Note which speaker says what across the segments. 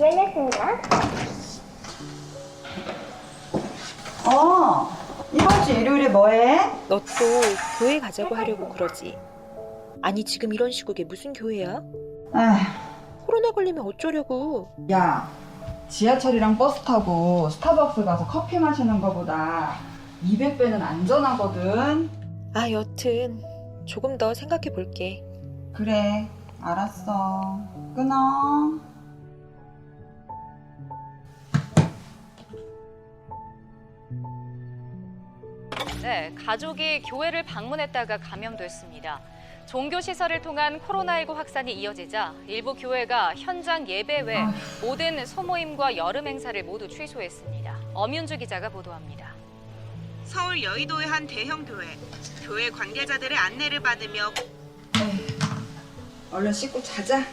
Speaker 1: 열렸습니다.
Speaker 2: 어, 이번 주 일요일에 뭐해?
Speaker 3: 너 또 교회 가자고 하려고 그러지. 아니 지금 이런 시국에 무슨 교회야?
Speaker 2: 에휴,
Speaker 3: 코로나 걸리면 어쩌려고.
Speaker 2: 야, 지하철이랑 버스 타고 스타벅스 가서 커피 마시는 거보다 200배는 안전하거든.
Speaker 3: 아 여튼 조금 더 생각해 볼게.
Speaker 2: 그래, 알았어. 끊어.
Speaker 4: 네, 가족이 교회를 방문했다가 감염됐습니다. 종교 시설을 통한 코로나19 확산이 이어지자 일부 교회가 현장 예배 외. 모든 소모임과 여름 행사를 모두 취소했습니다. 엄윤주 기자가 보도합니다.
Speaker 5: 서울 여의도의 한 대형 교회. 교회 관계자들의 안내를 받으며
Speaker 2: 에휴, 얼른 씻고 자자.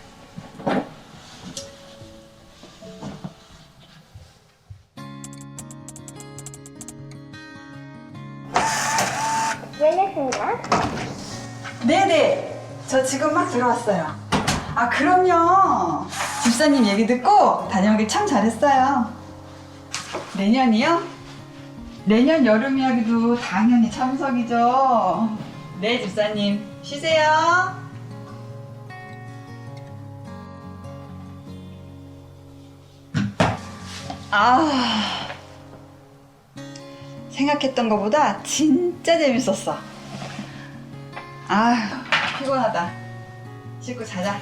Speaker 1: 열렸습니다.
Speaker 2: 네네, 저 지금 막 들어왔어요. 아, 그럼요. 집사님 얘기 듣고 다녀오길 참 잘했어요. 내년이요? 내년 여름 이야기도 당연히 참석이죠. 네, 집사님. 쉬세요. 아, 생각했던 것보다 진짜 재밌었어. 아휴, 피곤하다. 씻고 자자.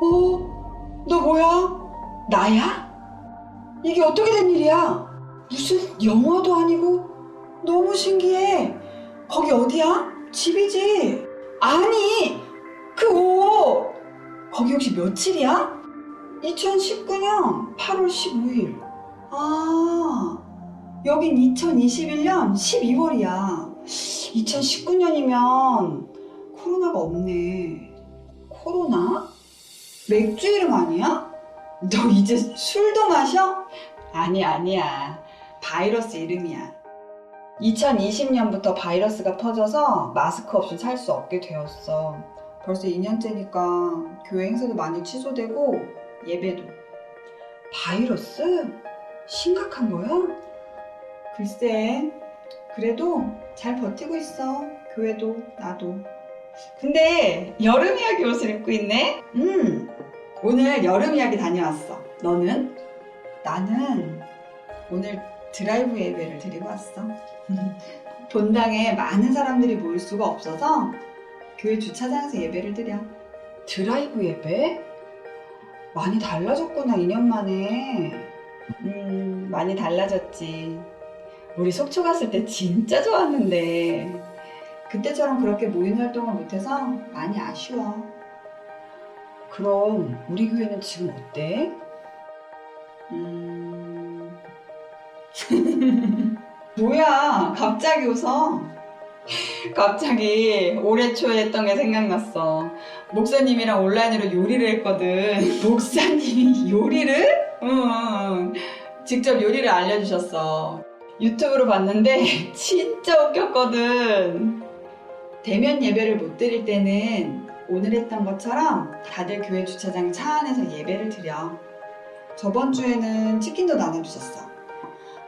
Speaker 2: 어? 너 뭐야? 나야? 이게 어떻게 된 일이야? 무슨 영화도 아니고 너무 신기해. 거기 어디야? 집이지? 아니, 그 옷! 거기 혹시 며칠이야? 2019년 8월 15일. 아, 여긴 2021년 12월이야. 2019년이면 코로나가 없네. 코로나? 맥주 이름 아니야? 너 이제 술도 마셔? 아니, 아니야. 바이러스 이름이야. 2020년부터 바이러스가 퍼져서 마스크 없이 살 수 없게 되었어. 벌써 2년째니까 교회 행사도 많이 취소되고 예배도. 바이러스? 심각한 거야? 글쎄, 그래도 잘 버티고 있어. 교회도, 나도. 근데 여름 이야기 옷을 입고 있네? 음, 오늘 여름 이야기 다녀왔어. 너는? 나는 오늘 드라이브 예배를 드리고 왔어. 본당에 많은 사람들이 모일 수가 없어서 교회 주차장에서 예배를 드려. 드라이브 예배? 많이 달라졌구나, 2년 만에. 음, 많이 달라졌지. 우리 속초 갔을 때 진짜 좋았는데. 그때처럼 그렇게 모인 활동을 못해서 많이 아쉬워. 그럼 우리 교회는 지금 어때? 음... 뭐야, 갑자기 웃어. 갑자기 올해 초에 했던 게 생각났어. 목사님이랑 온라인으로 요리를 했거든. 목사님이 요리를? 응. 직접 요리를 알려주셨어. 유튜브로 봤는데 진짜 웃겼거든. 대면 예배를 못 드릴 때는 오늘 했던 것처럼 다들 교회 주차장 차 안에서 예배를 드려. 저번 주에는 치킨도 나눠주셨어.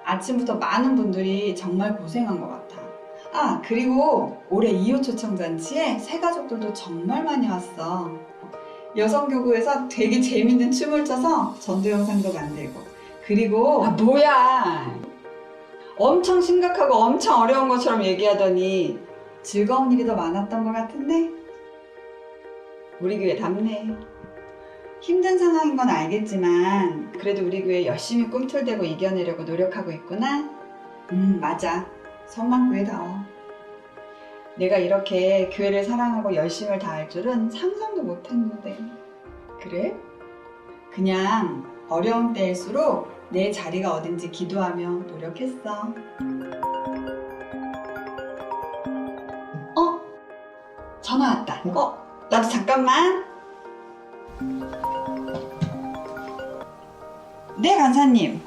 Speaker 2: 아침부터 많은 분들이 정말 고생한 것 같아. 아, 그리고 올해 2호 초청잔치에 새 가족들도 정말 많이 왔어. 여성교구에서 되게 재밌는 춤을 춰서 전도 영상도 만들고. 그리고, 아, 뭐야! 엄청 심각하고 엄청 어려운 것처럼 얘기하더니 즐거운 일이 더 많았던 것 같은데? 우리 교회 답네. 힘든 상황인 건 알겠지만 그래도 우리 교회 열심히 꿈틀대고 이겨내려고 노력하고 있구나. 음 맞아. 성만교회다워. 내가 이렇게 교회를 사랑하고 열심을 다할 줄은 상상도 못했는데. 그래? 그냥 어려운 때일수록 내 자리가 어딘지 기도하며 노력했어. 어? 전화 왔다. 어? 나도 잠깐만. 네, 간사님.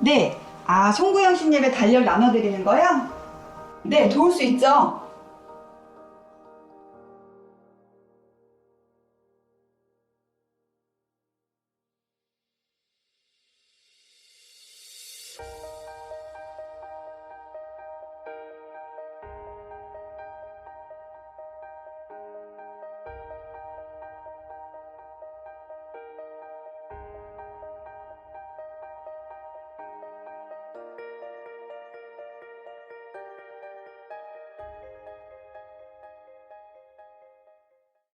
Speaker 2: 네. 아, 송구영 씨 예배 달력 나눠드리는 거요? 네, 도울 수 있죠.